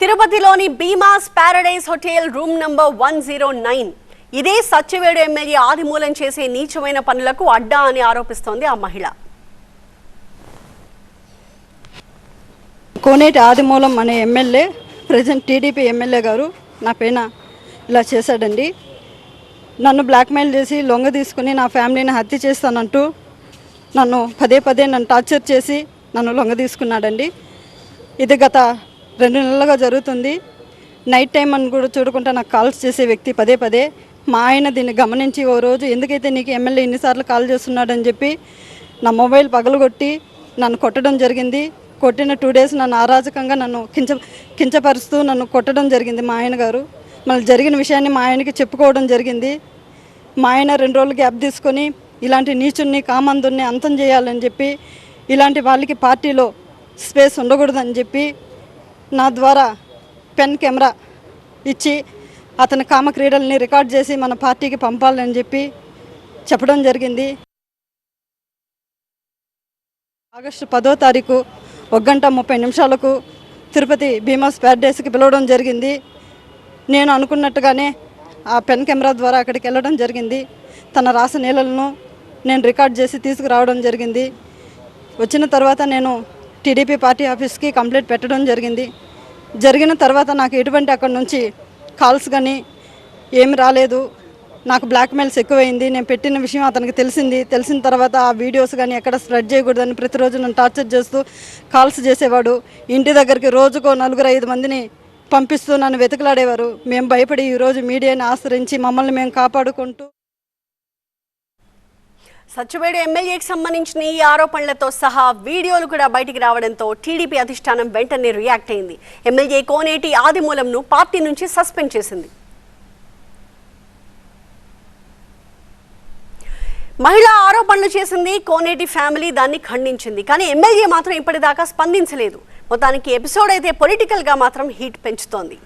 తిరుపతిలోని Bhimas paradise hotel room number one zero nine. ఇదే Satyavedu MLA ఆదిమూలం చేసే నీచమైన పనులకు అడ్డా అని ఆరోపిస్తోంది ఆ మహిళ. కోనేటి ఆదిమూలం అనే ఎమ్మెల్యే ప్రజెంట్ టీడీపీ ఎమ్మెల్యే గారు నా పైన ఇలా చేశాడండి. నన్ను బ్లాక్మెయిల్ చేసి లొంగ తీసుకుని నా ఫ్యామిలీని హత్య చేస్తానంటూ నన్ను పదే పదే నన్ను టార్చర్ చేసి నన్ను లొంగ తీసుకున్నాడండి. ఇది గత రెండు నెలలుగా జరుగుతుంది. నైట్ టైం అని కూడా చూడకుండా నాకు కాల్స్ చేసే వ్యక్తి పదే పదే మా ఆయన దీన్ని గమనించి ఓ రోజు ఎందుకైతే నీకు ఎమ్మెల్యే ఇన్నిసార్లు కాల్ చేస్తున్నాడని చెప్పి నా మొబైల్ పగలగొట్టి నన్ను కొట్టడం జరిగింది. కొట్టిన టూ డేస్ నన్ను అరాజకంగా నన్ను కించ కించపరుస్తూ నన్ను కొట్టడం జరిగింది మా ఆయన గారు. మళ్ళీ జరిగిన విషయాన్ని మా ఆయనకి చెప్పుకోవడం జరిగింది. మా ఆయన రెండు రోజులు గ్యాప్ తీసుకొని ఇలాంటి నీచుని కామందుని అంతం చేయాలని చెప్పి ఇలాంటి వాళ్ళకి పార్టీలో స్పేస్ ఉండకూడదని చెప్పి నా ద్వారా పెన్ కెమెరా ఇచ్చి అతని కామక్రీడల్ని రికార్డ్ చేసి మన పార్టీకి పంపాలని చెప్పి చెప్పడం జరిగింది. ఆగస్టు పదో తారీఖు ఒక గంట ముప్పై నిమిషాలకు తిరుపతి భీమా స్పేర్ డేస్కి పిలవడం జరిగింది. నేను అనుకున్నట్టుగానే ఆ పెన్ కెమెరా ద్వారా అక్కడికి వెళ్ళడం జరిగింది. తన రాసిన నీళ్ళలను నేను రికార్డ్ చేసి తీసుకురావడం జరిగింది. వచ్చిన తర్వాత నేను టీడీపీ పార్టీ ఆఫీస్కి కంప్లైంట్ పెట్టడం జరిగింది. జరిగిన తర్వాత నాకు ఎటువంటి అక్కడ నుంచి కాల్స్ కానీ ఏమి రాలేదు. నాకు బ్లాక్మెయిల్స్ ఎక్కువైంది. నేను పెట్టిన విషయం అతనికి తెలిసింది. తెలిసిన తర్వాత ఆ వీడియోస్ కానీ ఎక్కడ స్ప్రెడ్ చేయకూడదని ప్రతిరోజు నన్ను టార్చర్ చేస్తూ కాల్స్ చేసేవాడు. ఇంటి దగ్గరికి రోజుకో నలుగురు ఐదు మందిని పంపిస్తూ నన్ను వెతుకులాడేవారు. మేము భయపడి ఈరోజు మీడియాని ఆశ్రయించి మమ్మల్ని మేము కాపాడుకుంటూ సత్యవేడు ఎమ్మెల్యేకి సంబంధించిన ఈ ఆరోపణలతో సహా వీడియోలు కూడా బయటికి రావడంతో టీడీపీ అధిష్టానం వెంటనే రియాక్ట్ అయింది. ఎమ్మెల్యే కోనేటి ఆదిమూలంను పార్టీ నుంచి సస్పెండ్ చేసింది. మహిళ ఆరోపణలు చేసింది కోనేటి ఫ్యామిలీ దాన్ని ఖండించింది. కానీ ఎమ్మెల్యే మాత్రం ఇప్పటిదాకా స్పందించలేదు. మొత్తానికి ఎపిసోడ్ అయితే పొలిటికల్గా మాత్రం హీట్ పెంచుతోంది.